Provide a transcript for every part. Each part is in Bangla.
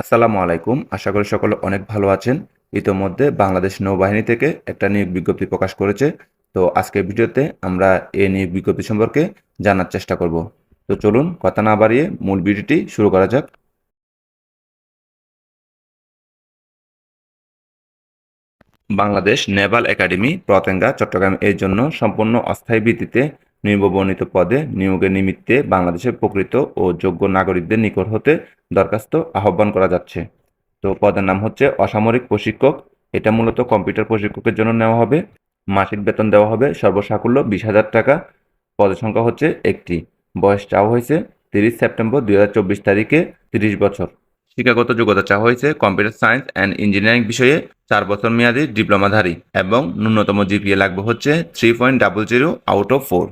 আসসালামু আলাইকুম। আশা করি সকলে অনেক ভালো আছেন। ইতোমধ্যে বাংলাদেশ নৌবাহিনী থেকে একটা নিয়োগ বিজ্ঞপ্তি প্রকাশ করেছে। তো আজকের ভিডিওতে আমরা এই নিয়োগ বিজ্ঞপ্তি সম্পর্কে জানার চেষ্টা করব। তো চলুন কথা না বাড়িয়ে মূল ভিডিওটি শুরু করা যাক। বাংলাদেশ নেভাল একাডেমি পতেঙ্গা চট্টগ্রাম এর জন্য সম্পূর্ণ অস্থায়ী ভিত্তিতে নির্বর্ণিত পদে নিয়োগের নিমিত্তে বাংলাদেশের প্রকৃত ও যোগ্য নাগরিকদের নিকট হতে দরখাস্ত আহ্বান করা যাচ্ছে। তো পদের নাম হচ্ছে অসামরিক প্রশিক্ষক। এটা মূলত কম্পিউটার প্রশিক্ষকের জন্য নেওয়া হবে। মাসিক বেতন দেওয়া হবে সর্বসাকুল্য বিশ হাজার টাকা। পদের সংখ্যা হচ্ছে একটি। বয়স চাওয়া হয়েছে তিরিশ সেপ্টেম্বর দুই হাজার চব্বিশ তারিখে তিরিশ বছর। শিক্ষাগত যোগ্যতা চাওয়া হয়েছে কম্পিউটার সায়েন্স অ্যান্ড ইঞ্জিনিয়ারিং বিষয়ে চার বছর মেয়াদী ডিপ্লোমাধারী এবং ন্যূনতম জিপিএ লাগবে হচ্ছে three point double zero out of four.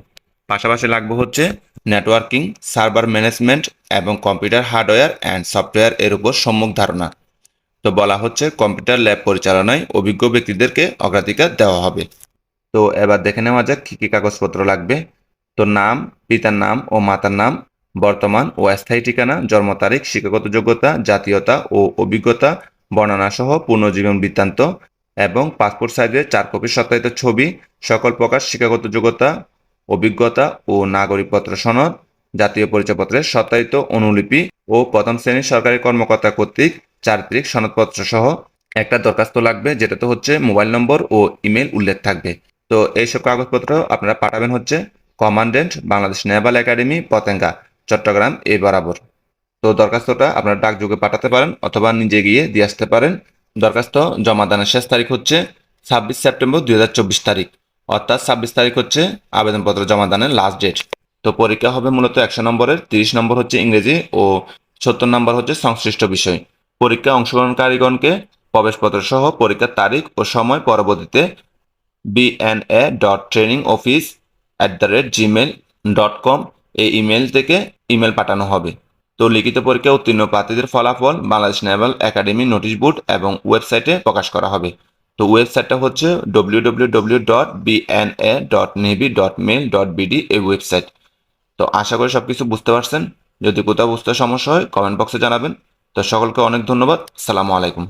পাশাপাশি লাগবে হচ্ছে নেটওয়ার্কিং সার্ভার ম্যানেজমেন্ট এবং কম্পিউটার হার্ডওয়্যার অ্যান্ড সফটওয়্যার এর উপর সম্মুখ ধারণা। তো বলা হচ্ছে কম্পিউটার ল্যাব পরিচালনায় অভিজ্ঞ ব্যক্তিদেরকে অগ্রাধিকার দেওয়া হবে। তো এবার দেখে নেওয়া যাক কী কী কাগজপত্র লাগবে। তো নাম, পিতার নাম ও মাতার নাম, বর্তমান ও স্থায়ী ঠিকানা, জন্ম তারিখ, শিক্ষাগত যোগ্যতা, জাতীয়তা ও অভিজ্ঞতা বর্ণনা সহ পূর্ণজীবন বৃত্তান্ত এবং পাসপোর্ট সাইজের চার কপি সত্যায়িত ছবি, সকল প্রকার শিক্ষাগত যোগ্যতা অভিজ্ঞতা ও নাগরিকপত্র সনদ, জাতীয় পরিচয়পত্রের সত্যায়িত অনুলিপি ও প্রথম শ্রেণির সরকারি কর্মকর্তা কর্তৃক চারিত্রিক সনদপত্র সহ একটা দরখাস্ত লাগবে, যেটাতে হচ্ছে মোবাইল নম্বর ও ইমেল উল্লেখ থাকবে। তো এইসব কাগজপত্র আপনারা পাঠাবেন হচ্ছে commandant, Bangladesh Naval Academy, Patenga, Chattogram, এ বরাবর। তো দরখাস্তটা আপনারা ডাকযোগে পাঠাতে পারেন অথবা নিজে গিয়ে দিয়ে আসতে পারেন। দরখাস্ত জমা দানের শেষ তারিখ হচ্ছে ছাব্বিশ সেপ্টেম্বর দুই হাজার চব্বিশ তারিখ। অর্থাৎ ছাব্বিশ তারিখ হচ্ছে আবেদনপত্র জমা দানের লাস্ট ডেট তো পরীক্ষা হবে মূলত একশো নম্বরের, তিরিশ নম্বর হচ্ছে ইংরেজি ও সত্তর নম্বর হচ্ছে সংশ্লিষ্ট বিষয়। পরীক্ষা অংশগ্রহণকারীগণকে প্রবেশপত্র সহ পরীক্ষার তারিখ ও সময় পরবর্তীতে BNA dot training office at the rate Gmail dot com এই ইমেল থেকে ইমেল পাঠানো হবে। তো লিখিত পরীক্ষা উত্তীর্ণ প্রার্থীদের ফলাফল Bangladesh Naval Academy notice board এবং ওয়েবসাইটে প্রকাশ করা হবে। তো ওয়েবসাইটটা হচ্ছে W W W dot dot dot mail dot এই ওয়েবসাইট। তো আশা করি সব কিছু বুঝতে পারছেন। যদি কোথাও বুঝতে সমস্যা হয় কমেন্ট বক্সে জানাবেন। তো সকলকে অনেক ধন্যবাদ। সালামু আলাইকুম।